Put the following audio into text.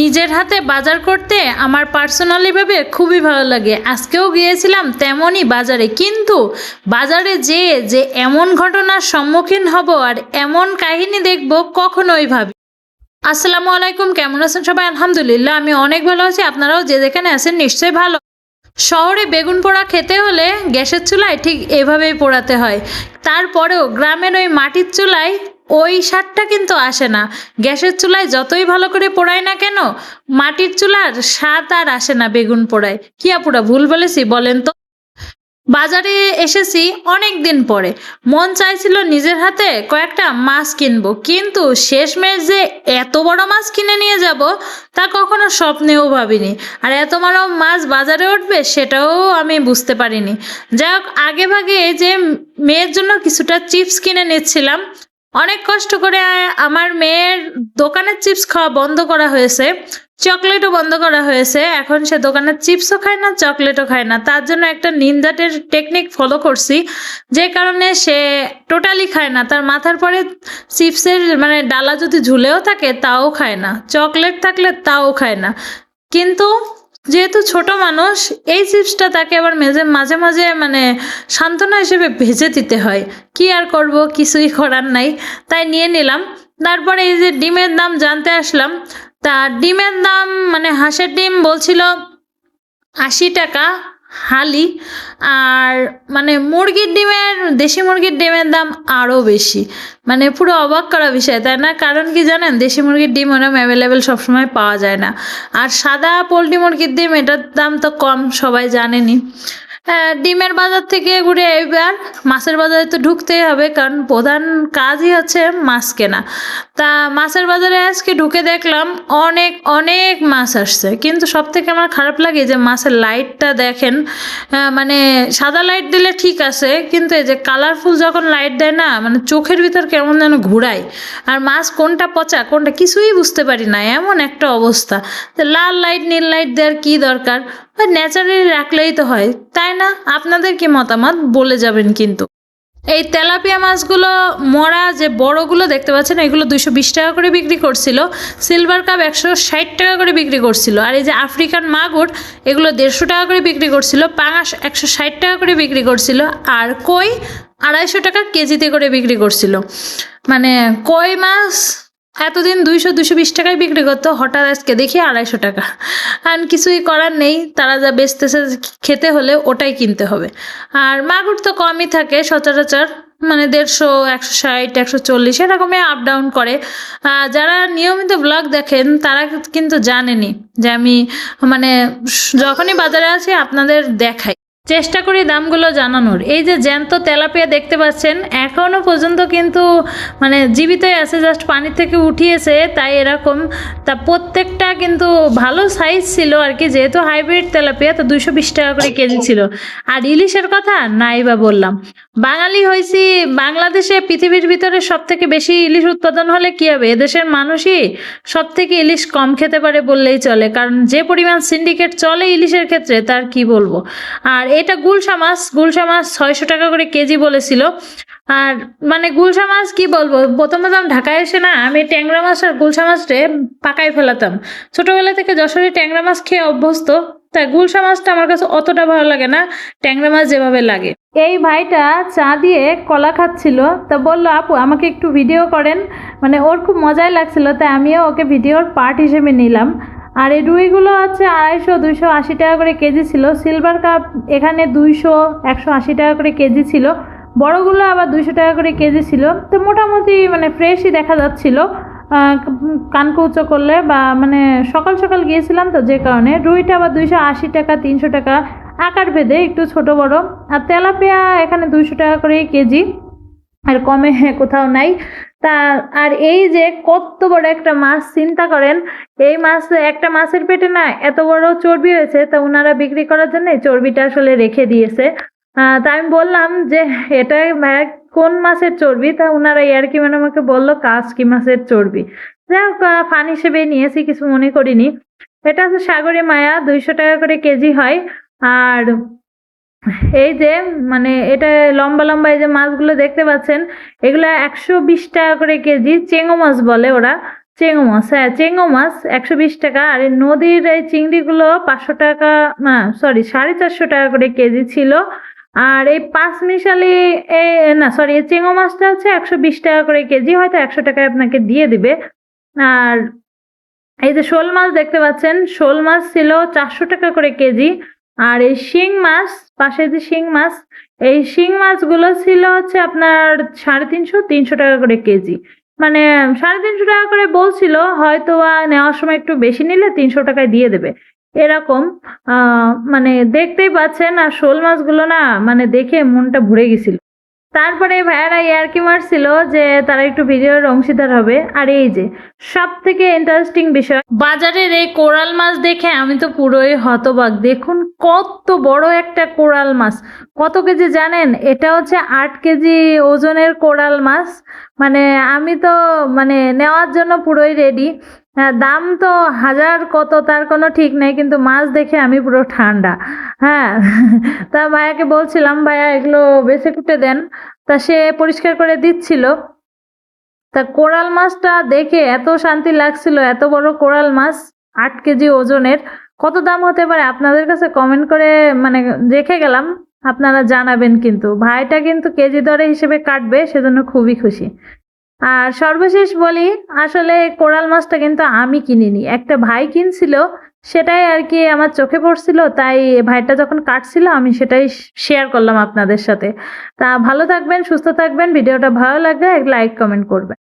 নিজের হাতে বাজার করতে আমার পার্সোনালিভাবে খুবই ভালো লাগে। আজকেও গিয়েছিলাম তেমনই বাজারে, কিন্তু বাজারে যেয়ে যে এমন ঘটনার সম্মুখীন হব আর এমন কাহিনী দেখব কখনোই ভাবি। আসসালামু আলাইকুম, কেমন আছেন সবাই? আলহামদুলিল্লাহ, আমি অনেক ভালো আছি। আপনারাও যে যেখানে আছেন নিশ্চয়ই ভালো। শহরে বেগুন পোড়া খেতে হলে গ্যাসের চুলায় ঠিক এভাবেই পোড়াতে হয়। তারপরেও গ্রামের ওই মাটির চুলায় ওই স্বাদটা কিন্তু আসে না। গ্যাসের চুলায় যতই ভালো করে পোড়ায় না কেন, মাটির চুলার স্বাদ আর আসে না বেগুন পোড়ায়। কি আপুরা, ভুল বলেছি? বলেন তো। বাজারে এসেছি অনেক দিন পরে। মন চাইছিল নিজের হাতে কয়েকটা মাছ কিনবো, কিন্তু শেষমেশ যে এত বড় মাছ কিনে নিয়ে যাব, তা কখনো স্বপ্নেও ভাবিনি। আর এত বড় মাছ বাজারে উঠবে, সেটাও আমি বুঝতে পারিনি। যাই হোক আগে ভাগে যে মেয়ের জন্য কিছুটা চিপস কিনে নিচ্ছিলাম অনেক কষ্ট করে আমার মেয়ের দোকানের চিপস খাওয়া বন্ধ করা হয়েছে, চকলেটও বন্ধ করা হয়েছে। এখন সে দোকানের চিপসও খায় না, চকলেটও খায় না। তার জন্য একটা নিন্দাটের টেকনিক ফলো করছি, যে কারণে সে টোটালি খায় না। তার মাথার পরে চিপসের মানে ডালা যদি ঝুলেও থাকে, তাও খায় না। চকলেট থাকলে তাও খায় না। কিন্তু যেহেতু ছোট মানুষ, এই চিপসটা তাকে আবার মেঝে, মাঝে মাঝে মানে সান্ত্বনা হিসেবে ভেজে দিতে হয়। কি আর করব? কিছুই করার নাই। তাই নিয়ে নিলাম। তারপরে এই যে ডিমের দাম জানতে আসলাম। তা ডিমের দাম মানে হাঁসের ডিম বলছিল আশি টাকা। হালি। আর মানে মুরগির ডিমের, দেশি মুরগির ডিমের দাম আরও বেশি। মানে পুরো অবাক করা বিষয়, তাই না? কারণ কি জানেন, দেশি মুরগির ডিম ওরকম অ্যাভেলেবেল সবসময় পাওয়া যায় না। আর সাদা পোলট্রি মুরগির ডিম, এটার দাম তো কম, সবাই জানেনি ডিমের বাজার থেকে ঘুরে এবার মাছের বাজারে তো ঢুকতেই হবে, কারণ প্রধান কাজই হচ্ছে মাছ কেনা। তা মাছের বাজারে আজকে ঢুকে দেখলাম অনেক অনেক মাছ আসছে। কিন্তু সব থেকে আমার খারাপ লাগে যে মাছের লাইটটা দেখেন মানে সাদা লাইট দিলে ঠিক আছে, কিন্তু এই যে কালারফুল যখন লাইট দেয় না মানে চোখের ভিতর কেমন যেন ঘুরায়। আর মাছ কোনটা পচা, কোনটা কিছুই বুঝতে পারি না, এমন একটা অবস্থা। লাল লাইট নীল লাইট দেওয়ার কী দরকার? ন্যাচারালি রাখলেই তো হয়, তাই না? আপনাদের কি মতামত? বলে যাবেন কিন্তু। এই তেলাপিয়া মাছগুলো মরা যে বড়গুলো দেখতে পাচ্ছেন, এগুলো দুশো বিশ টাকা করে বিক্রি করছিল। সিলভার কাপ একশো ষাট টাকা করে বিক্রি করছিল। আর এই যে আফ্রিকান মাগুর, এগুলো দেড়শো টাকা করে বিক্রি করছিল। পাঙাশ একশো ষাট টাকা করে বিক্রি করছিল। আর কই, আড়াইশো টাকা কেজিতে করে বিক্রি করছিল। মানে কই মাছ এতদিন দুইশো দুশো বিশ টাকায় বিক্রি করতো, হঠাৎ আজকে দেখি আড়াইশো টাকা। আর কিছুই করার নেই, তারা যা বেচতেছে খেতে হলে ওটাই কিনতে হবে। আর মাগুর তো কমই থাকে সচরাচর মানে দেড়শো, একশো ষাট, একশো চল্লিশ, এরকমই আপ ডাউন করে। যারা নিয়মিত ব্লগ দেখেন, তারা কিন্তু জানেনি যে আমি মানে যখনই বাজারে আছি আপনাদের দেখাই। চেষ্টা করি দামগুলো জানানোর। এই যে জ্যান্ত তেলাপিয়া দেখতে পাচ্ছেন এখনও পর্যন্ত কিন্তু মানে জীবিতই আছে জাস্ট পানি থেকে উঠিয়েছে, তাই এরকম। তা প্রত্যেকটা কিন্তু ভালো সাইজ ছিল আর কি, যেহেতু হাইব্রিড তেলাপিয়া, তো দুশো বিশ টাকা করে কেজি ছিল। আর ইলিশের কথা নাই বা বললাম। বাঙালি হয়েছি, বাংলাদেশে পৃথিবীর ভিতরে সব থেকে বেশি ইলিশ উৎপাদন হলে কী হবে? এদেশের মানুষই সব থেকে ইলিশ কম খেতে পারে বললেই চলে, কারণ যে পরিমাণ সিন্ডিকেট চলে ইলিশের ক্ষেত্রে, তার কি বলব? আর এটা গুলশা মাছ গুলশা মাছ ছয়শো টাকা করে কেজি বলেছিল। আর মানে গুলশা মাছ কি বলব? প্রথম প্রথম ঢাকায় এসে না, আমি ট্যাংরা মাছ আর গুলশা মাছটা পাকাই ফেলাতাম। ছোটোবেলা থেকে যশোরে ট্যাংরা মাছ খেয়ে অভ্যস্ত, তাই গুলশা মাছটা আমার কাছে অতটা ভালো লাগে না, ট্যাংরা মাছ যেভাবে লাগে। এই ভাইটা চা দিয়ে কলা খাচ্ছিল, তা বলল, আপু, আমাকে একটু ভিডিও করেন। মানে ওর খুব মজাই লাগছিল, তাই আমিও ওকে ভিডিওর পার্ট হিসেবে নিলাম। আর এই রুইগুলো হচ্ছে আড়াইশো, দুইশো আশি টাকা করে কেজি ছিল। সিলভার কাপ এখানে দুইশো, একশো আশি টাকা করে কেজি ছিল। বড়গুলো আবার দুইশো টাকা করে কেজি ছিল। তো মোটামুটি মানে ফ্রেশই দেখা যাচ্ছিল। কানকৌচো করলে বা মানে সকাল সকাল গিয়েছিলাম তো যে কারণে। রুইটা আবার দুইশো আশি টাকা, তিনশো টাকা আকার ভেদে একটু ছোট বড়। আর তেলাপিয়া এখানে দুইশো টাকা করে কেজি। আর কমে কোথাও নাই। তা, আর এই যে কত বড় একটা মাছ, চিন্তা করেন, এই মাছ, একটা মাছের পেটে না এত বড় চর্বি হয়েছে, তা ওনারা বিক্রি করার জন্য চর্বিটা আসলে রেখে দিয়েছে। তা আমি বললাম যে, এটা কোন মাছের চর্বি? তা ওনারা ইয়ারকি মানে আমাকে বলল কাসকি মাছের চর্বি। যাই হোক ফান হিসেবে নিয়েছি, কিছু মনে করিনি। এটা সাগরে মায়া, দুইশো টাকা করে কেজি হয়। আর এই যে মানে এটা লম্বা লম্বা এই যে মাছগুলো দেখতে পাচ্ছেন, এগুলো একশো বিশ টাকা করে কেজি, চেঙ্গো মাছ বলে ওরা, চেঙ্গো মাছ হ্যাঁ চেঙ্গো মাছ একশো বিশ টাকা, আর এই নদীর এই চিংড়িগুলো পাঁচশো টাকা সরি সাড়ে চারশো টাকা করে কেজি ছিল, আর এই পাঁচ মিশালি এ, না সরি এই চেঙ্গো মাছটা হচ্ছে একশো বিশ টাকা করে কেজি, হয়তো একশো টাকায় আপনাকে দিয়ে দিবে, আর এই যে শোল মাছ দেখতে পাচ্ছেন, শোল মাছ ছিল চারশো টাকা করে কেজি আর এই শিং মাছ পাশে যে শিং মাছ, এই শিং মাছগুলো ছিল হচ্ছে আপনার সাড়ে তিনশো তিনশো টাকা করে কেজি। মানে সাড়ে তিনশো টাকা করে বলছিল হয়তো নেওয়ার সময় একটু বেশি নিলে তিনশো টাকায় দিয়ে দেবে। এরকম মানে দেখতেই পাচ্ছেন, আর শোল মাছগুলো না মানে দেখে মনটা ভরে গেছিল। তারপরে ভাইয়ারা ইয়ার্কি মারছিল যে তারা একটু ভিডিওর অংশীদার হবে। আর এই যে সব থেকে ইন্টারেস্টিং বিষয়, বাজারের এই কোরাল মাছ দেখে আমি তো পুরোই হতবাক। দেখুন কত বড় একটা কোরাল মাছ। কত কেজি জানেন? এটা হচ্ছে আট কেজি ওজনের কোরাল মাছ। মানে আমি তো মানে নেওয়ার জন্য পুরোই রেডি দাম তো হাজার কত তার কোনো ঠিক নেই, কিন্তু মাছ দেখে আমি পুরো ঠান্ডা। হ্যাঁ তা ভাইয়াকে বলছিলাম, ভাইয়া, এগুলো বেছে কুটে দেন। তা সে পরিষ্কার করে দিচ্ছিল। তা কোরাল মাছটা দেখে এত শান্তি লাগছিল, এত বড় কোরাল মাছ, আট কেজি ওজনের। কত দাম হতে পারে আপনাদের কাছে কমেন্ট করে মানে রেখে গেলাম, আপনারা জানাবেন কিন্তু। ভাইটা কিন্তু কেজি দরে হিসেবে কাটবে, সেজন্য খুবই খুশি। আর সর্বশেষ বলি, আসলে কোরাল মাছটা কিন্তু আমি কিনিনি। একটা ভাই কিনছিল, সেটাই আর কি আমার চোখে পড়ছিল, তাই ভাইটা যখন কাটছিল, আমি সেটাই শেয়ার করলাম আপনাদের সাথে। তা ভালো থাকবেন, সুস্থ থাকবেন, ভিডিওটা ভালো লাগবে লাইক কমেন্ট করবেন।